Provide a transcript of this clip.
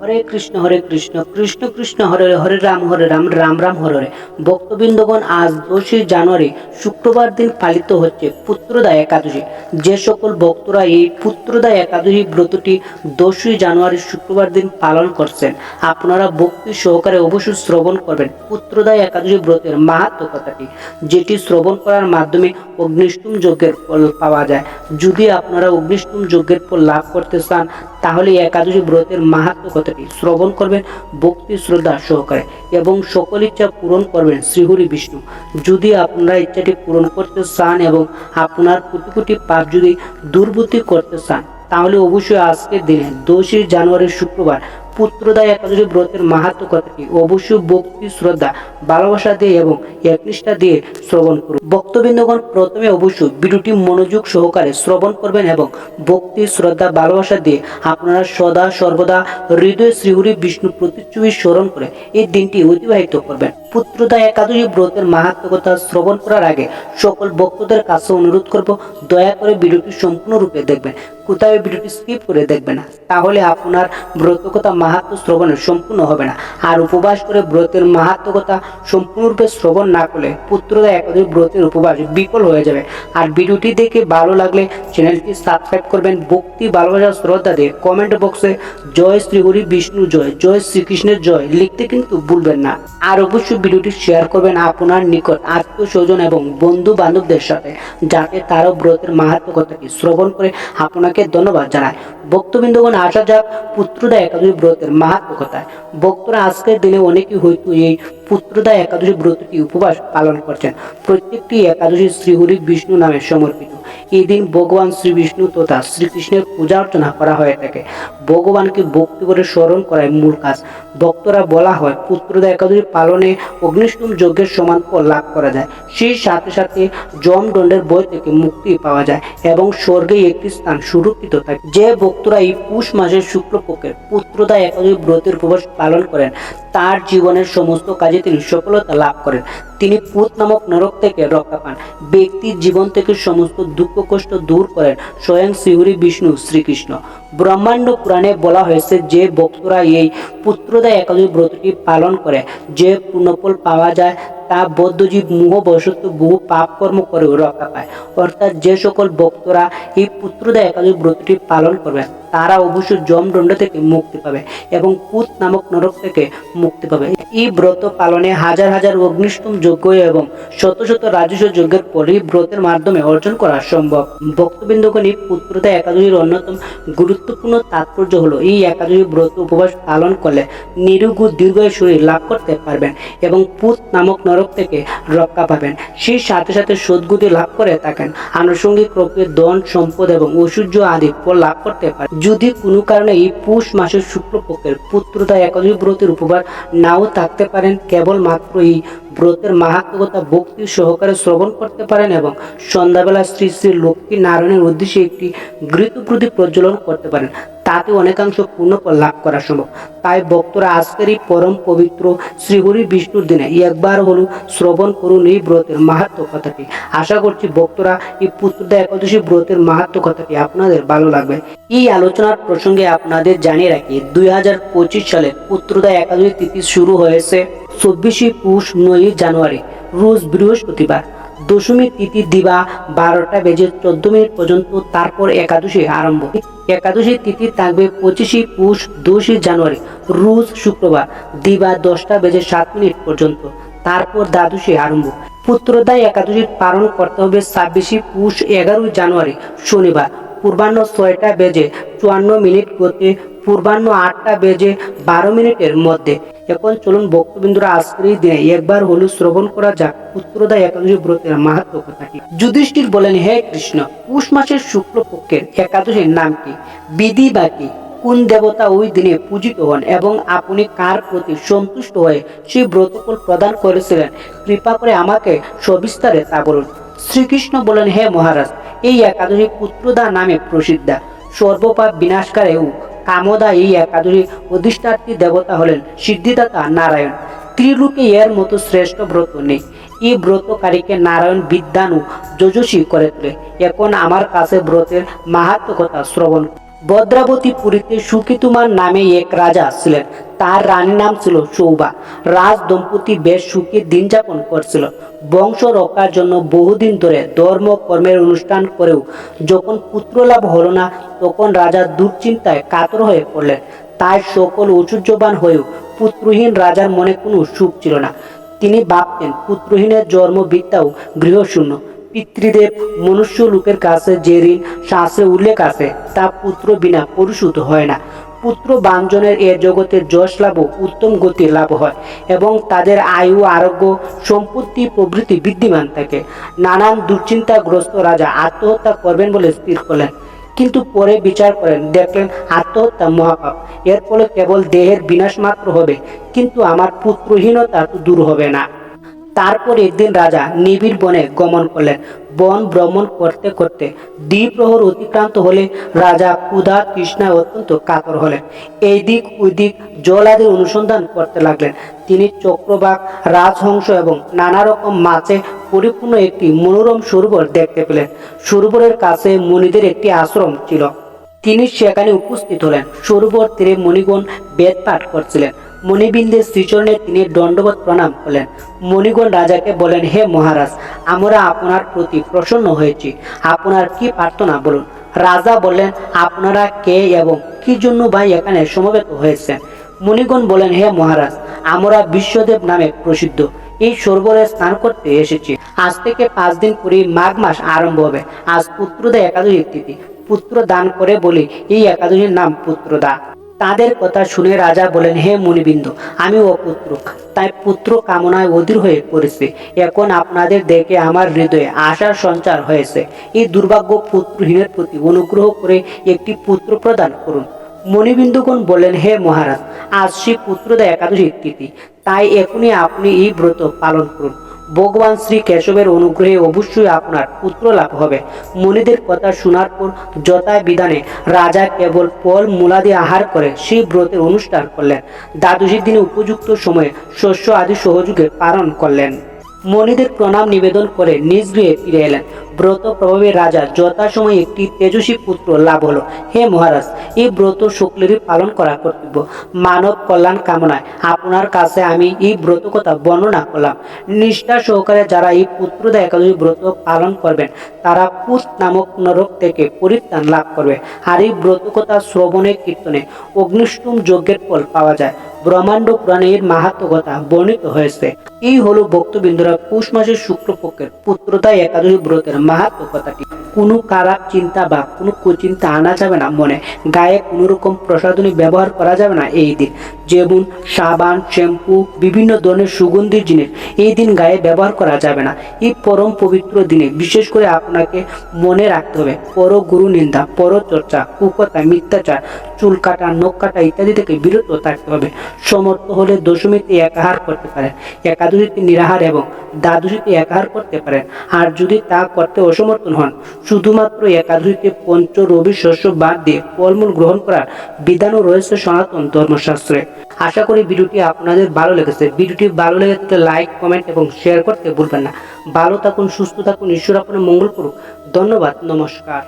হরে কৃষ্ণ হরে কৃষ্ণ কৃষ্ণ কৃষ্ণ হরে হরে, রাম হরে রাম রাম রাম হরে হরে। ভক্তবৃন্দগণ আজ দোষী জানুয়ারি শুক্রবার দিন পালিত হচ্ছে পুত্রদা একাদশী। যে সকল ভক্তরা এই পুত্রদা একাদশী ব্রতটি দোষী জানুয়ারি শুক্রবার দিন পালন করছেন আপনারা ভক্তি সহকারে অবশ্যই শ্রবণ করবেন পুত্রদা একাদশী ব্রতের মাহাত্ম কথাটি যেটি শ্রবণ করার মাধ্যমে অগ্নিষ্টম যজ্ঞের ফল পাওয়া যায়। যদি আপনারা অগ্নিষ্টম যজ্ঞের ফল লাভ করতে চান তাহলে একাদশী ব্রতের মাহাত্ম কথাটি শ্রবণ করবেন, ভক্তি শ্রদ্ধা সহকারে এবং সকল ইচ্ছা পূরণ করবেন শ্রীহরি বিষ্ণু। যদি আপনারা ইচ্ছাটি পূরণ করতে চান এবং আপনার কোটি কোটি পাপ যদি দুর্বৃত্তি করতে চান, তাহলে অবশ্যই আজকের দিনে দোষী জানুয়ারি শুক্রবার পুত্রদা একাদশী ব্রতের মাহাত্ম কথাটি অবশ্যই ভক্তি শ্রদ্ধা, ভালোবাসা দিয়ে এবং একনিষ্ঠা দিয়ে শ্রবণ করুন। ভক্তবৃন্দগণ, প্রথমে অবশ্যই ভিডিওটি মনোযোগ সহকারে শ্রবণ করবেন এবং ভক্তি, শ্রদ্ধা, ভালোবাসা দিয়ে আপনারা সদা, সর্বদা হৃদয় শ্রীহরি বিষ্ণু প্রতিচ্ছবি স্মরণ করে এই দিনটি অতিবাহিত করবেন। পুত্রদা একাদশী ব্রতের মাহাত্ম কথা শ্রবণ করার আগে সকল ভক্তদের কাছে অনুরোধ করব, দয়া করে ভিডিওটি সম্পূর্ণরূপে দেখবেন। কোথাও ভিডিওটি স্কিপ করে দেখবে না। তাহলে আপনার ব্রতকথা মাহাত্ম শ্রবণে সম্পূর্ণ হবে না। আর উপবাস করে ব্রতের মাহাত্মকতা সম্পূর্ণরূপে শ্রবণ না করলে পুত্রদা একাদশী ব্রতের উপবাস বিফল হয়ে যাবে। আর ভিডিওটি দেখে ভালো লাগলে চ্যানেলটি সাবস্ক্রাইব করবেন। ভক্তি, ভালোবাসা, শ্রদ্ধা দিয়ে কমেন্ট বক্সে জয় শ্রীহরি বিষ্ণু জয় জয় শ্রীকৃষ্ণের জয়। লিখতে কিন্তু ভুলবেন না। আর অবশ্যই ভিডিওটি শেয়ার করবেন আপনার নিকট আত্মীয় স্বজন এবং বন্ধু বান্ধবদের সাথে যাতে তারও ব্রতের মাহাত্ম কথাটি শ্রবণ করে আপনাকে ধন্যবাদ জানায় ভক্তবৃন্দগণ, আসা যাক পুত্রদা একাদশী ব্রতের মাহাত্ম কথায় ভক্তরা আজকের দিনে অনেকেই হয়তো এই পুত্রদা একাদশী ব্রতটি উপবাস পালন করছেন। প্রত্যেকটি একাদশী শ্রীহরি বিষ্ণু নামে সমর্পিত। এই দিন ভগবান শ্রী বিষ্ণু তথা শ্রীকৃষ্ণের পূজা অর্চনা করা হয়ে থাকে। ভগবানকে ভক্তি করে স্মরণ করাই মূল কাজ। ভক্তরা বলা হয় পুত্রদা একাদশী পালনে অগ্নিষ্টম যজ্ঞের সমান ফল লাভ করা যায়। সেই সাথে সাথে জমদণ্ডের বই থেকে মুক্তি পাওয়া যায় এবং স্বর্গে একটি স্থান সুরক্ষিত থাকে। যে ভক্তরা এই পুষ মাসের শুক্লপক্ষের পুত্রদা একাদশী ব্রতের উপবাস পালন করেন, তার জীবনের সমস্ত কাজে তিনি সফলতা লাভ করেন। তিনি পুত নামক নরক থেকে রক্ষা পান। ব্যক্তির জীবন থেকে সমস্ত দুঃখ কষ্ট দূর করেন, স্বয়ং শ্রীহরি বিষ্ণু শ্রীকৃষ্ণ। ব্রহ্মাণ্ড পুরাণে বলা হয়েছে যে ভক্তরা এই পুত্রদা একাদশী ব্রতটি পালন করে। যে পূর্ণফল পাওয়া যায়, তা বদ্ধজীব মোহ বশত বহু পাপ কর্ম করেও রক্ষা পায়। অর্থাৎ যে সকল ভক্তরা এই পুত্রদা একাদশী ব্রতটি পালন করবেন তারা অবশ্যই জমদণ্ড থেকে মুক্তি পাবে এবং পুত নামক নরক থেকে মুক্তি পাবে। এই ব্রত পালনে হাজার হাজার অগ্নিষ্টম যজ্ঞ এবং শত শত রাজস্ব যজ্ঞের পরে এই ব্রতের মাধ্যমে অর্জন করা সম্ভব। ভক্তবৃন্দগণ পুত্রতা একাদশীর অন্যতম গুরুত্বপূর্ণ তাৎপর্য হলো এই একাদশী ব্রত উপবাস পালন করলে নিরুগ দীর্ঘ শরীর লাভ করতে পারবেন এবং পুত নামক নরক থেকে রক্ষা পাবেন। সেই সাথে সাথে সদ্গতি লাভ করে থাকেন। আনুষঙ্গিক রূপে ধন, সম্পদ এবং ঐশ্বর্য আদি ফল লাভ করতে পারে যদি কোনো কারণে এই পৌষ মাসের শুক্লপক্ষের পুত্রতা একাদশী ব্রতের উপবার নাও থাকতে পারেন। কেবলমাত্র এই ব্রতের মাহাত্মকতা ভক্তি সহকারে শ্রবণ করতে পারেন এবং সন্ধ্যাবেলা শ্রী শ্রী লক্ষ্মী নারায়ণের উদ্দেশ্যে একটি গৃহপ্রতি প্রজ্বলন করতে পারেন। তাতে অনেকাংশ পূর্ণফল লাভ করা সম্ভব। তাই ভক্তরা আজকের এই পরম পবিত্র শ্রীহরি বিষ্ণুর দিনে একবার হলো শ্রবণ করুন এই ব্রতের মাহাত্ম কথাটি। আশা করছি ভক্তরা এই পুত্রদা একাদশী ব্রতের মাহাত্ম কথাটি আপনাদের ভালো লাগবে। এই আলোচনার প্রসঙ্গে আপনাদের জানিয়ে রাখি, দুই হাজার পঁচিশ সালে পুত্রদা একাদশী তিথি শুরু হয়েছে চব্বিশে পুষ নয় জানুয়ারি, রোজ বৃহস্পতিবার। দশমী তিথি দিবা বারোটা বেজে চোদ্দ মিনিট পর্যন্ত, তারপর একাদশী আরম্ভ। একাদশী তিথি থাকবে পঁচিশে পুষ দশই জানুয়ারি, রোজ শুক্রবার, দিবা দশটা বেজে সাত মিনিট পর্যন্ত, তারপর দ্বাদশী আরম্ভ। পুত্রদায় একাদশী পালন করতে হবে ছাব্বিশে পুষ, এগারোই জানুয়ারি, শনিবার, পূর্বাহ্ন ছয়টা বেজে চুয়ান্ন মিনিট করতে পূর্বাহ্ন আটটা বেজে বারো মিনিটের মধ্যে। এখন চলুন ভক্তবিন্দুরা আজকের দিনে একবার হলু শ্রবণ করা যাক। পুত্রদা একাদশী ব্রতের মাহাত্ম কথাটি। যুধিষ্ঠির বলেন, হে কৃষ্ণ, পুষ মাসের শুক্লপক্ষের একাদশীর নাম কি? বিধি বা কি? কোন দেবতা ওই দিনে পূজিত হন এবং আপনি কার প্রতি সন্তুষ্ট হয়ে সেই ব্রতফল প্রদান করেছিলেন? কৃপা করে আমাকে সবিস্তারে তা বলুন। শ্রীকৃষ্ণ বলেন, হে মহারাজ, এই একাদশী পুত্রদা নামে প্রসিদ্ধা। সর্বপাপ বিনাশকারেও কামদা এই একাদশী অধিষ্ঠাত্রী দেবতা হলেন সিদ্ধিদাতা নারায়ণ। ত্রিলোকে এর মতো শ্রেষ্ঠ ব্রত নেই। এই ব্রতকারীকে নারায়ণ বিদ্যানু যজস্বী করে তোলে। এখন আমার কাছে ব্রতের মাহাত্ম কথা শ্রবণ ভদ্রাবতী পুরীতে সুকিতুমার নামে এক রাজা ছিলেন তার রানীর নাম ছিল সৌবা রাজ দম্পতি বেশ সুখে দিন যাপন করছিল। বংশ রক্ষার জন্য বহুদিন ধরে ধর্ম কর্মের অনুষ্ঠান করেও যখন পুত্র লাভ হলো না, তখন রাজা দুশ্চিন্তায় কাতর হয়ে পড়লেন। তাই সকল ঐশ্বর্যবান হয়েও পুত্রহীন রাজার মনে কোনো সুখ ছিল না। তিনি ভাবতেন, পুত্রহীনের জন্ম বিদ্যাও গৃহশূন্য। পিতৃদেব মনুষ্য লোকের কাছে যে ঋণ শাস্ত্রে উল্লেখ আছে, তা পুত্র বিনা পরিশোধ হয় না। পুত্র বাঞ্জনের এ জগতের যশ লাভ উত্তম গতি লাভ হয় এবং তাদের আয়ু, আরোগ্য, সম্পত্তি, প্রভৃতি বিদ্যমান থাকে। নানান দুশ্চিন্তাগ্রস্ত রাজা আত্মহত্যা করবেন বলে স্থির করলেন কিন্তু পরে বিচার করেন, দেখলেন আত্মহত্যা মহাপাপ। এর ফলে কেবল দেহের বিনাশ মাত্র হবে, কিন্তু আমার পুত্রহীনতা দূর হবে না। তারপর একদিন রাজা নিবিড় বনে গমন করলেন। বন ভ্রমণ করতে করতে দ্বিপ্রহর অতিক্রান্ত হলে রাজা ক্ষুধা তৃষ্ণায় অত্যন্ত কাতর হলেন। এই দিক ওই দিক জল আদি অনুসন্ধান করতে লাগলেন। তিনি চক্রবাক রাজহংস এবং নানা রকম মাছে পরিপূর্ণ একটি মনোরম সরোবর দেখতে পেলেন। সরোবরের কাছে মণিদের একটি আশ্রম ছিল। তিনি সেখানে উপস্থিত হলেন। সরোবর তীরে মণিগণ বেদ পাঠ করছিলেন। মণিবিন্দের শ্রীচরণে তিনি দণ্ডবত প্রণাম করলেন। মণিগণ রাজাকে বলেন হে মহারাজ, আমরা আপনার প্রতি প্রসন্ন হয়েছি। আপনার কি প্রার্থনা বলুন? রাজা বললেন, আপনারা কে এবং কি জন্য ভাই এখানে সমবেত হয়েছেন? মণিগণ বলেন হে মহারাজ, আমরা বিশ্বদেব নামে প্রসিদ্ধ। এই সরোবরে স্নান করতে এসেছি। আজ থেকে পাঁচ দিন পরে মাঘ মাস আরম্ভ হবে। আজ পুত্রদা একাদশী তিথি। পুত্র দান করে বলি, এই একাদশীর নাম পুত্রদা। তাদের কথা শুনে রাজা বলেন, হে মুনিবিন্দু, আমি অপুত্র তাই পুত্র কামনায় অধীর হয়ে পড়েছে। এখন আপনাদের দেখে আমার হৃদয়ে আশার সঞ্চার হয়েছে। এই দুর্ভাগ্য পুত্রহীনের প্রতি অনুগ্রহ করে একটি পুত্র প্রদান করুন। মণিবিন্দুগণ বলেন, হে মহারাজ, আজ শ্রী পুত্রদা একাদশী তিথি। তাই এখনই আপনি এই ব্রত পালন করুন। ভগবান শ্রী কেশবের অনুগ্রহে অবশ্যই আপনার পুত্র লাভ হবে। মনিদের কথা শোনার পর যথায় বিধানে রাজা কেবল ফল মূলাদি আহার করে সেই ব্রতের অনুষ্ঠান করলেন। দ্বাদশীর দিনে উপযুক্ত সময়ে শস্য আদি সহযোগে পালন করলেন। মনিদের প্রণাম নিবেদন করে নিজ গৃহে ফিরে এলেন। ব্রত প্রভাবে রাজা যথাসময়ে একটি তেজস্বী পুত্র লাভ হলো। হে মহারাজ এই ব্রত শুক্লেরই পালন করা কর্তব্য। মানব কল্যাণ কামনায় আপনার কাছে আমি এই ব্রত কথা বর্ণনা করলাম। নিষ্ঠা সহকারে যারা এই পুত্রদা একাদশী ব্রত পালন করবেন, তারা পুত নামক নরক থেকে পরিত্রাণ লাভ করবে। আর এই ব্রত কথা শ্রবণে, কীর্তনে অগ্নিষ্টম যজ্ঞের ফল পাওয়া যায়। ব্রহ্মাণ্ড পুরাণের মাহাত্ম কথা বর্ণিত হয়েছে। এই হলো ভক্তবৃন্দরা পৌষ মাসের শুক্লপক্ষের পুত্রতা একাদশী ব্রতের মাহাত্ম কথাটি কোনো খারাপ চিন্তা বা কোনো কুচিন্তা আনা যাবে না মনে। গায়ে কোনো রকম প্রসাধনী ব্যবহার করা যাবে না এই দিন। যেমন সাবান, শ্যাম্পু, বিভিন্ন ধরনের সুগন্ধির জিনিস, এই দিন গায়ে ব্যবহার করা যাবে না। এই পরম পবিত্র দিনে বিশেষ করে আপনাকে মনে রাখতে হবে, পর গুরু নিন্দা, পর চর্চা, কুকথা, মিথ্যাচার, চুল কাটা, নখ কাটা ইত্যাদি থেকে বিরত থাকতে হবে। সমর্থ হলে দশমীতে একাহার করতে পারেন। একাদশীতে নিরাহার এবং দ্বাদশীতে একাহার করতে পারেন। আর যদি তা করতে অসমর্থন হন শুধুমাত্র একাদশীতে পঞ্চ রবি শস্য বাদ দিয়ে ফলমূল গ্রহণ করার বিধানও রয়েছে সনাতন ধর্মশাস্ত্রে। আশা করি ভিডিওটি আপনাদের ভালো লেগেছে। ভিডিওটি ভালো লেগে থাকলে লাইক, কমেন্ট এবং শেয়ার করতে ভুলবেন না। ভালো থাকুন, সুস্থ থাকুন, ঈশ্বর আপনার মঙ্গল করুক। ধন্যবাদ, নমস্কার।